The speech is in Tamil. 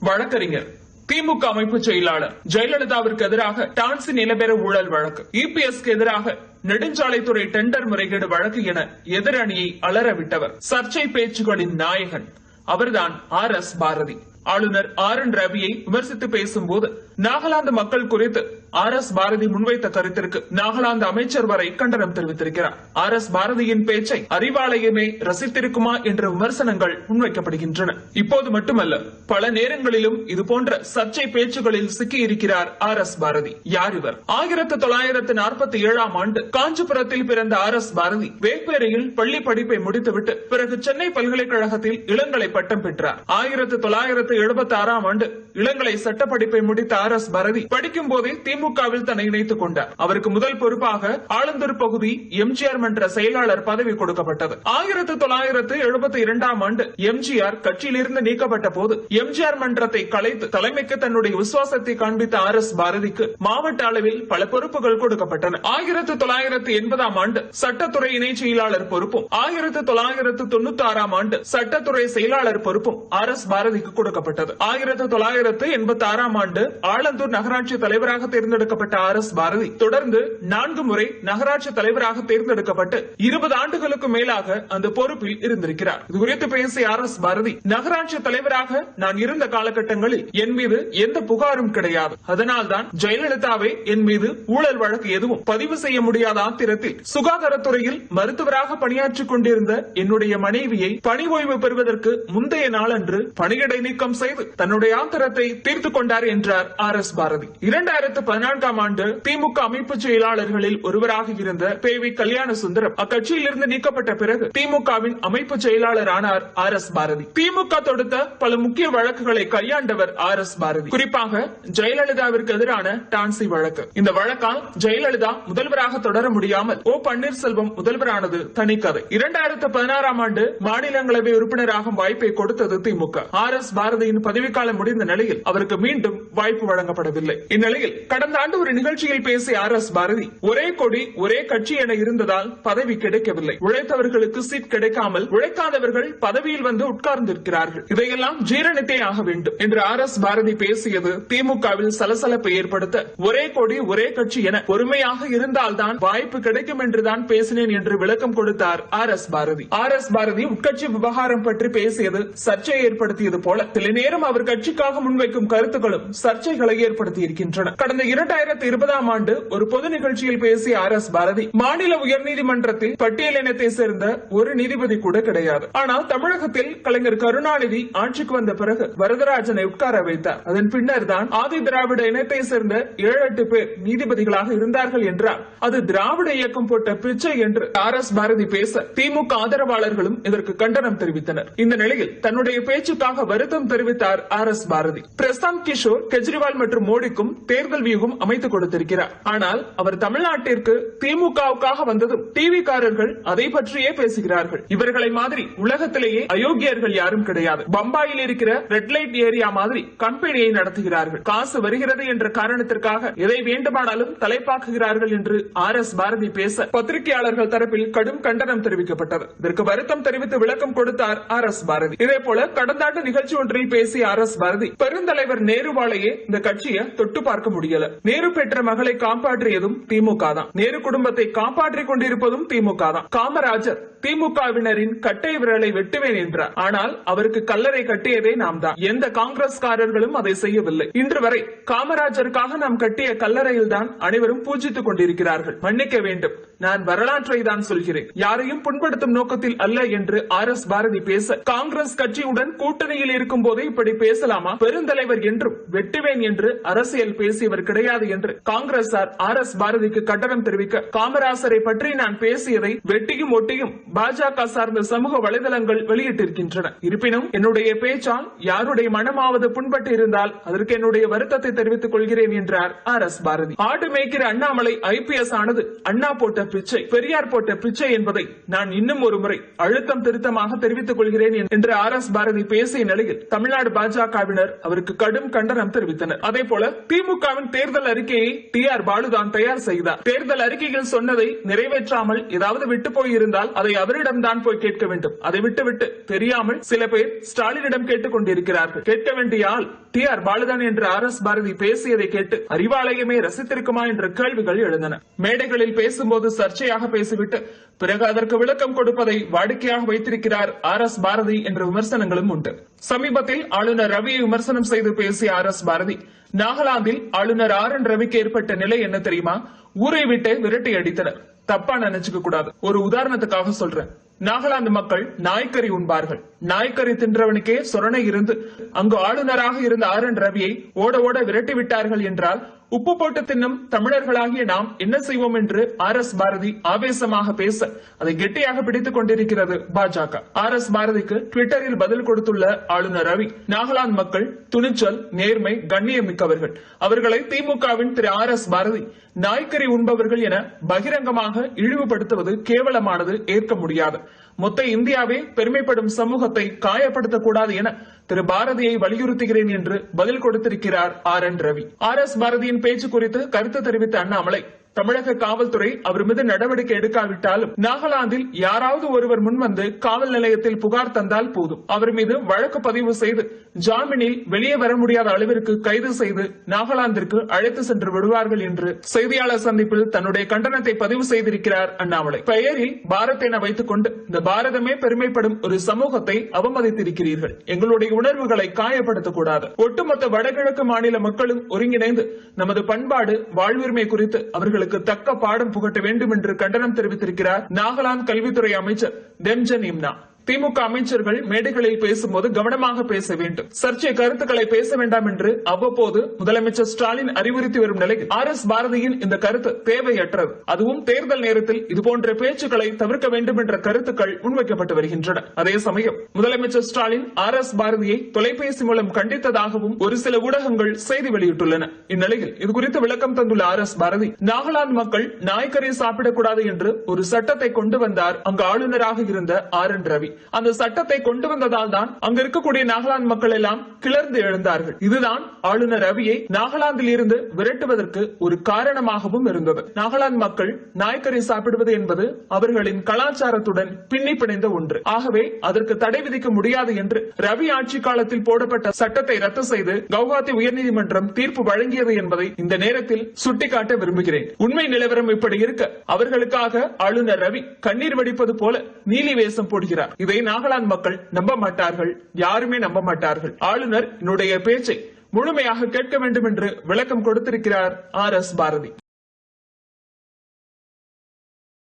வழக்கறிஞர் திமுக அமைப்பு செயலாளர் ஜெயலலிதாவிற்கு எதிராக டான்சி நிலபெற ஊழல் வழக்கு இபிஎஸ்க்கு எதிராக நெடுஞ்சாலைத்துறை டெண்டர் முறைகேடு வழக்கு என எதிரணியை அலறவிட்டவர் சர்ச்சை பேச்சுகளின் நாயகன். அவர்தான் ஆர் எஸ் பாரதி. ஆளுநர் ஆர் என் ரவியை விமர்சித்து பேசும்போது நாகாலாந்து மக்கள் குறித்து ஆர் எஸ் பாரதி முன்வைத்த கருத்திற்கு நாகாலாந்து அமைச்சர் வரை கண்டனம் தெரிவித்திருக்கிறார். ஆர் எஸ் பாரதியின் பேச்சை அறிவாலயமே ரசித்திருக்குமா என்ற விமர்சனங்கள் முன்வைக்கப்படுகின்றன. இப்போது மட்டுமல்ல பல நேரங்களிலும் இதுபோன்ற சர்ச்சை பேச்சுகளில் சிக்கியிருக்கிறார் ஆர் எஸ் பாரதி. யார் இவர்? ஆயிரத்தி தொள்ளாயிரத்து நாற்பத்தி ஏழாம் ஆண்டு காஞ்சிபுரத்தில் பிறந்த ஆர் எஸ் பாரதி வேப்பேரியில் பள்ளி படிப்பை முடித்துவிட்டு பிறகு சென்னை பல்கலைக்கழகத்தில் இளங்கலை பட்டம் பெற்றார். ஆயிரத்தி தொள்ளாயிரத்து எழுபத்தி ஆறாம் ஆண்டு இளங்கலை சட்டப்படிப்பை முடித்த ஆர் எஸ் பாரதி படிக்கும் போதே திமுகவில் தன்னை இணைத்துக் கொண்டார் அவருக்கு முதல் பொறுப்பாக ஆலந்தூர் பகுதி எம்ஜிஆர் மன்ற செயலாளர் பதவி கொடுக்கப்பட்டது. ஆயிரத்து தொள்ளாயிரத்து எழுபத்தி இரண்டாம் ஆண்டு எம்ஜிஆர் கட்சியிலிருந்து நீக்கப்பட்ட போது எம்ஜிஆர் மன்றத்தை கலைத்து தலைமைக்கு தன்னுடைய விசுவாசத்தை காண்பித்த ஆர் எஸ் பாரதிக்கு மாவட்ட அளவில் பல பொறுப்புகள் கொடுக்கப்பட்டன. ஆயிரத்து தொள்ளாயிரத்து எண்பதாம் ஆண்டு சட்டத்துறை இணை செயலாளர் பொறுப்பும் ஆயிரத்து தொள்ளாயிரத்து தொண்ணூத்தி ஆறாம் ஆண்டு சட்டத்துறை செயலாளர் பொறுப்பும் ஆர் எஸ் பாரதிக்கு கொடுக்கப்பட்டது. ஆயிரத்து தொள்ளாயிரத்து எண்பத்தி ஆறாம் ஆண்டு ஆலந்தூர் நகராட்சி தலைவராக தேர்ந்தெடுக்கப்பட்ட ஆர் எஸ் பாரதி. தொடர்ந்து நான்கு முறை நகராட்சி தலைவராக தேர்ந்தெடுக்கப்பட்டு இருபது ஆண்டுகளுக்கு மேலாக அந்த பொறுப்பில் இருந்திருக்கிறார். இதுகுறித்து பேசிய ஆர் எஸ் பாரதி நகராட்சி தலைவராக நான் இருந்த காலகட்டங்களில் என் மீது எந்த புகாரும் கிடையாது. அதனால்தான் ஜெயலலிதாவை என் மீது ஊழல் வழக்கு எதுவும் பதிவு செய்ய முடியாத ஆத்திரத்தில் சுகாதாரத்துறையில் மருத்துவராக பணியாற்றிக் கொண்டிருந்த என்னுடைய மனைவியை பணி ஓய்வு பெறுவதற்கு முந்தைய நாளன்று பணியிடை நீக்கம் செய்து தன்னுடைய ஆத்திரத்தை தீர்த்துக் கொண்டார் என்றார் ஆர் எஸ் பாரதி. இரண்டாயிரத்து பதினான்காம் ஆண்டு திமுக அமைப்பு செயலாளர்களில் ஒருவராக இருந்த பே வி கல்யாண சுந்தரம் அக்கட்சியிலிருந்து நீக்கப்பட்ட பிறகு திமுகவின் அமைப்பு செயலாளரானார் ஆர் எஸ் பாரதி. திமுக தொடுத்த பல முக்கிய வழக்குகளை கையாண்டவர் ஆர் எஸ் பாரதி. குறிப்பாக ஜெயலலிதாவிற்கு எதிரான டான்சி வழக்கு. இந்த வழக்கால் ஜெயலலிதா முதல்வராக தொடர முடியாமல் ஓ பன்னீர்செல்வம் முதல்வரானது தனிக்கதை. இரண்டாயிரத்து பதினாறாம் ஆண்டு மாநிலங்களவை உறுப்பினராகும் வாய்ப்பை கொடுத்தது திமுக. ஆர் எஸ் பாரதியின் பதவிக்காலம் முடிந்த நிலையில் அவருக்கு மீண்டும் வாய்ப்பு வழங்கப்படவில்லை. இந்நிலையில் கடந்த கடந்த ஆண்டு ஒரு நிகழ்ச்சியில் பேசிய ஆர் எஸ் பாரதி ஒரே கொடி ஒரே கட்சி என இருந்ததால் பதவி கிடைக்கவில்லை. உழைத்தவர்களுக்கு சீட் கிடைக்காமல் உழைக்காதவர்கள் பதவியில் வந்து உட்கார்ந்திருக்கிறார்கள். இதையெல்லாம் ஜீரணித்தே ஆக வேண்டும் என்று ஆர் எஸ் பாரதி பேசியது திமுகவில் சலசலப்பை ஏற்படுத்த ஒரே கொடி ஒரே கட்சி என பொறுமையாக இருந்தால்தான் வாய்ப்பு கிடைக்கும் என்றுதான் பேசினேன் என்று விளக்கம் கொடுத்தார் R S Bharathi. R S Bharathi உட்கட்சி விவகாரம் பற்றி பேசியது சர்ச்சை ஏற்படுத்தியது போல. சில நேரம் அவர் கட்சிக்காக முன்வைக்கும் கருத்துக்களும் சர்ச்சைகளை ஏற்படுத்தியிருக்கின்றன. கடந்த இரண்டாயிரத்தி இருபதாம் ஆண்டு ஒரு பொது நிகழ்ச்சியில் பேசிய ஆர் எஸ் பாரதி மாநில உயர்நீதிமன்றத்தில் பட்டியல் இனத்தை சேர்ந்த ஒரு நீதிபதி கூட கிடையாது. ஆனால் தமிழகத்தில் கலைஞர் கருணாநிதி ஆட்சிக்கு வந்த பிறகு வரதராஜனை உட்கார வைத்தார். அதன் பின்னர் தான் ஆதி திராவிட இனத்தை சேர்ந்த ஏழு எட்டு பேர் நீதிபதிகளாக இருந்தார்கள் என்றால் அது திராவிட இயக்கம் போட்ட பிச்சை என்று ஆர் எஸ் பாரதி பேச திமுக ஆதரவாளர்களும் இதற்கு கண்டனம் தெரிவித்தனர். இந்த நிலையில் தன்னுடைய பேச்சுக்காக வருத்தம் தெரிவித்தார் ஆர் எஸ் பாரதி. பிரசாந்த் கிஷோர் கெஜ்ரிவால் மற்றும் மோடிக்கும் தேர்தல் வியூகம் அமைத்துக் கொடுத்திருக்கிறார். ஆனால் அவர் தமிழ்நாட்டிற்கு திமுகவுக்காக வந்ததும் டிவிக்காரர்கள் அதை பற்றியே பேசுகிறார்கள். இவர்களை மாதிரி உலகத்திலேயே அயோக்கியர்கள் யாரும் கிடையாது. பம்பாயில் இருக்கிற ரெட் லைட் ஏரியா மாதிரி கம்பெனியை நடத்துகிறார்கள். காசு வருகிறது என்ற காரணத்திற்காக எதை வேண்டுமானாலும் தலைப்பாக்குகிறார்கள் என்று ஆர் எஸ் பாரதி பேச பத்திரிகையாளர்கள் தரப்பில் கடும் கண்டனம் தெரிவிக்கப்பட்டது. இதற்கு வருத்தம் தெரிவித்து விளக்கம் கொடுத்தார் ஆர் எஸ் பாரதி. இதே போல கடந்த ஆண்டு நிகழ்ச்சி ஒன்றில் பேசிய ஆர் எஸ் பாரதி பெருந்தலைவர் நேருவாலேயே இந்த கட்சியை தொட்டு பார்க்க முடியல. நேரு பெற்ற மகளை காப்பாற்றியதும் திமுக தான். நேரு குடும்பத்தை காப்பாற்றிக் கொண்டிருப்பதும் திமுக தான். காமராஜர் திமுகவினரின் கட்டை விரலை வெட்டுவேன் என்றார். ஆனால் அவருக்கு கல்லறை கட்டியதே நாம் தான். எந்த காங்கிரஸ்காரர்களும் அதை செய்யவில்லை. இன்று வரை காமராஜருக்காக நாம் கட்டிய கல்லறையில் தான் அனைவரும் பூஜித்துக் கொண்டிருக்கிறார்கள். மன்னிக்க வேண்டும். நான் வரலாற்றை தான் சொல்கிறேன். யாரையும் புண்படுத்தும் நோக்கத்தில் அல்ல என்று ஆர் எஸ் பாரதி பேச காங்கிரஸ் கட்சியுடன் கூட்டணியில் இருக்கும் போதே இப்படி பேசலாமா? பெருந்தலைவர் என்றும் வெட்டுவேன் என்று அரசியல் பேசியவர் கிடையாது. கிடையாது என்று காங்கிரசார் ஆர் எஸ் பாரதிக்கு கண்டனம் தெரிவிக்க காமராசரை பற்றி நான் பேசியதை வெட்டியும் ஒட்டியும் பாஜக சார்ந்த சமூக வலைதளங்கள் வெளியிட்டிருக்கின்றன. இருப்பினும் என்னுடைய பேச்சால் யாருடைய மனமாவது புண்பட்டு இருந்தால் அதற்கு என்னுடைய வருத்தத்தை தெரிவித்துக் கொள்கிறேன் என்றார் ஆர் எஸ் பாரதி. ஆடு மேய்க்கிற அண்ணாமலை ஐ பி எஸ் ஆனது அண்ணா போட்ட பிச்சை பெரியார் போட்ட பிச்சை என்பதை நான் இன்னும் ஒரு முறை அழுத்தம் திருத்தமாக தெரிவித்துக் கொள்கிறேன் என்று ஆர் எஸ் பாரதி பேசிய நிலையில் தமிழ்நாடு பாஜகவினர் அவருக்கு கடும் கண்டனம் தெரிவித்தனர். அதே போல திமுகவின் தேர்தல் தேர்தல் அறிக்கையை டி ஆர் பாலுதான் தயார் செய்தார். தேர்தல் அறிக்கையில் சொன்னதை நிறைவேற்றாமல் ஏதாவது விட்டு போயிருந்தால் அதை அவரிடம்தான் போய் கேட்க வேண்டும். அதை விட்டுவிட்டு தெரியாமல் சில பேர் ஸ்டாலினிடம் கேட்டுக் கொண்டிருக்கிறார்கள். கேட்க வேண்டிய ஆள் டி ஆர் பாலுதான் என்று ஆர் எஸ் பாரதி பேசியதை கேட்டு அறிவாலயமே ரசித்திருக்குமா என்ற கேள்விகள் எழுந்தன. மேடைகளில் பேசும்போது சர்ச்சையாக பேசிவிட்டு பிறகு அதற்கு விளக்கம் கொடுப்பதை வாடிக்கையாக வைத்திருக்கிறார் ஆர் எஸ் பாரதி என்ற விமர்சனங்களும் உண்டு. சமீபத்தில் ஆளுநர் ரவியை விமர்சனம் செய்து பேசிய ஆர் எஸ் பாரதி நாகாலாந்தில் ஆளுநர் ஆர் என் ரவிக்கு ஏற்பட்ட நிலை என்ன தெரியுமா? ஊரை விட்டு விரட்டி அடித்தனர். தப்பா நினைச்சுக்க கூடாது. ஒரு உதாரணத்துக்காக சொல்றேன். நாகாலாந்து மக்கள் நாய்க்கறி உண்பார்கள். நாய்க்கறி தின்றவனுக்கே சொரணை இருந்து அங்கு ஆளுநராக இருந்த ஆர் என் ரவியை ஓட ஓட விரட்டி விட்டார்கள் என்றால் உப்பு போட்டு தின்னும் தமிழர்களாகிய நாம் என்ன செய்வோம் என்று ஆர் எஸ் பாரதி ஆவேசமாக பேச அதை கெட்டியாக பிடித்துக் கொண்டிருக்கிறது பாஜக ஆர் எஸ் பாரதிக்கு ட்விட்டரில் பதில் கொடுத்துள்ள ஆளுநர் ரவி நாகாலாந்து மக்கள் துணிச்சல் நேர்மை கண்ணியம் மிக்கவர்கள் அவர்களை திமுகவின் திரு ஆர் எஸ் பாரதி நாய்க்கறி உண்பவர்கள் என பகிரங்கமாக இழிவுபடுத்துவது கேவலமானது ஏற்க முடியாது. மொத்த இந்தியாவே பெருமைப்படும் சமூகத்தை காயப்படுத்தக்கூடாது என திரு பாரதியை வலியுறுத்துகிறேன் என்று பதில் கொடுத்திருக்கிறார் R N Ravi. R S பாரதியின் பேச்சு குறித்து கருத்து தெரிவித்த அண்ணாமலை தமிழக காவல்துறை அவர் மீது நடவடிக்கை எடுக்காவிட்டாலும் நாகாலாந்தில் யாராவது ஒருவர் முன்வந்து காவல் நிலையத்தில் புகார் தந்தால் போதும். அவர் மீது வழக்கு பதிவு செய்து ஜாமீனில் வெளியே வர முடியாத அளவிற்கு கைது செய்து நாகாலாந்திற்கு அழைத்து சென்று விடுவார்கள் என்று செய்தியாளர் சந்திப்பில் தன்னுடைய கண்டனத்தை பதிவு செய்திருக்கிறார் அண்ணாமலை. பெயரில் பாரத் என வைத்துக் கொண்டு இந்த பாரதமே பெருமைப்படும் ஒரு சமூகத்தை அவமதித்திருக்கிறீர்கள். எங்களுடைய உணர்வுகளை காயப்படுத்தக்கூடாது. ஒட்டுமொத்த வடகிழக்கு மாநில மக்களும் ஒருங்கிணைந்து நமது பண்பாடு வாழ்வுரிமை குறித்து அவர்களுக்கு தக்க பாடம் புகட்ட வேண்டும் என்று கண்டனம் தெரிவித்திருக்கிறார் நாகாலாந்து கல்வித்துறை அமைச்சர் தெம்ஜன் இம்னா திமுக அமைச்சர்கள் மேடைகளில் பேசும்போது கவனமாக பேச வேண்டும். சர்ச்சை கருத்துக்களை பேச வேண்டாம் என்று அவ்வப்போது முதலமைச்சர் ஸ்டாலின் அறிவுறுத்தி வரும் நிலையில் ஆர் எஸ் பாரதியின் இந்த கருத்து தேவையற்றது. அதுவும் தேர்தல் நேரத்தில் இதுபோன்ற பேச்சுக்களை தவிர்க்க வேண்டும் என்ற கருத்துக்கள் முன்வைக்கப்பட்டு வருகின்றன. அதே சமயம் முதலமைச்சர் ஸ்டாலின் ஆர் எஸ் பாரதியை தொலைபேசி மூலம் கண்டித்ததாகவும் ஒரு சில ஊடகங்கள் செய்தி வெளியிட்டுள்ளன. இந்நிலையில் இதுகுறித்து விளக்கம் தந்துள்ள ஆர் எஸ் பாரதி நாகாலாந்து மக்கள் நாய்க்கறி சாப்பிடக்கூடாது என்று ஒரு சட்டத்தை கொண்டு வந்தார். அங்கு ஆளுநராக இருந்த ஆர் என் ரவி. அந்த சட்டத்தை கொண்டு வந்ததால் தான் அங்க இருக்கக்கூடிய நாகாலாந்து மக்கள் எல்லாம் கிளர்ந்து எழுந்தார்கள். இதுதான் ஆளுநர் ரவியை நாகாலாந்தில் இருந்து விரட்டுவதற்கு ஒரு காரணமாகவும் இருந்தது. நாகாலாந்து மக்கள் நாய்க்கறி சாப்பிடுவது என்பது அவர்களின் கலாச்சாரத்துடன் பின்னி பிணைந்த ஒன்று. ஆகவே அதற்கு தடை விதிக்க முடியாது என்று ரவி ஆட்சி காலத்தில் போடப்பட்ட சட்டத்தை ரத்து செய்து கவுஹாத்தி உயர்நீதிமன்றம் தீர்ப்பு வழங்கியது என்பதை இந்த நேரத்தில் சுட்டிக்காட்ட விரும்புகிறேன். உண்மை நிலவரம் இப்படி இருக்க. அவர்களுக்காக ஆளுநர் ரவி கண்ணீர் வடிப்பது போல நீலி வேஷம் போடுகிறார். இதை நாகாலாந்து மக்கள் நம்ப மாட்டார்கள் யாருமே நம்ப மாட்டார்கள். ஆளுநர் என்னுடைய பேச்சை முழுமையாக கேட்க வேண்டும் என்று விளக்கம் கொடுத்திருக்கிறார் ஆர் எஸ் பாரதி.